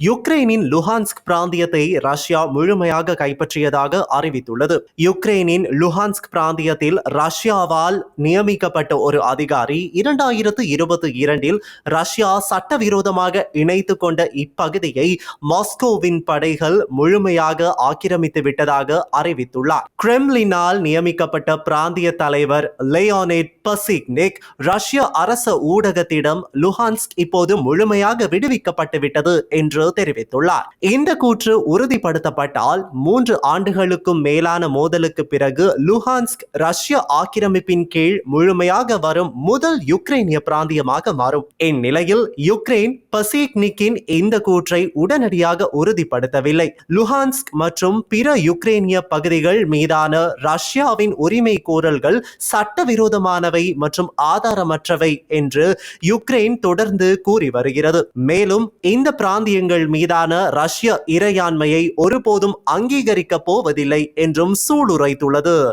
யுக்ரைனின் Luhansk பிராந்தியத்தை Russia முழுமையாக கைப்பற்றியதாக அறிவித்துள்ளது. யுக்ரைனின் லுஹான்ஸ்க் பிராந்தியத்தில் ரஷ்யாவால் நியமிக்கப்பட்ட ஒரு அதிகாரி இரண்டாயிரத்து இருபத்தி இரண்டில் ரஷ்யா சட்டவிரோதமாக இணைத்து கொண்ட இப்பகுதியை மாஸ்கோவின் படைகள் முழுமையாக ஆக்கிரமித்து விட்டதாக அறிவித்துள்ளார். கிரெம்லினால் நியமிக்கப்பட்ட பிராந்திய தலைவர் லேயானேட் பசிக்னிக் ரஷ்ய அரச ஊடகத்திடம் லுஹான்ஸ்க் இப்போது முழுமையாக விடுவிக்கப்பட்டு விட்டது என்று என்று தெரிவித்துள்ளார். இந்த கூற்று உறுதிப்படுத்தப்பட்டால் மூன்று ஆண்டுகளுக்கும் மேலான மோதலுக்கு பிறகு லுஹான்ஸ்க் ரஷ்ய ஆக்கிரமிப்பின் கீழ் முழுமையாக வரும் முதல் யுக்ரைனிய பிராந்தியமாக மாறும். இந்நிலையில் யுக்ரைன் பசிக்னிக்கின் இந்த கூற்றை உடனடியாக உறுதிப்படுத்தவில்லை. லுஹான்ஸ்க் மற்றும் பிற யுக்ரைனிய பகுதிகள் மீதான ரஷ்யாவின் உரிமை கோரல்கள் சட்டவிரோதமானவை மற்றும் ஆதாரமற்றவை என்று யுக்ரைன் தொடர்ந்து கூறி வருகிறது. மேலும் இந்த பிராந்தியங்கள் மீதான ரஷ்ய இறையாண்மையை ஒருபோதும் அங்கீகரிக்கப் போவதில்லை என்றும் சூளுரைத்துள்ளது.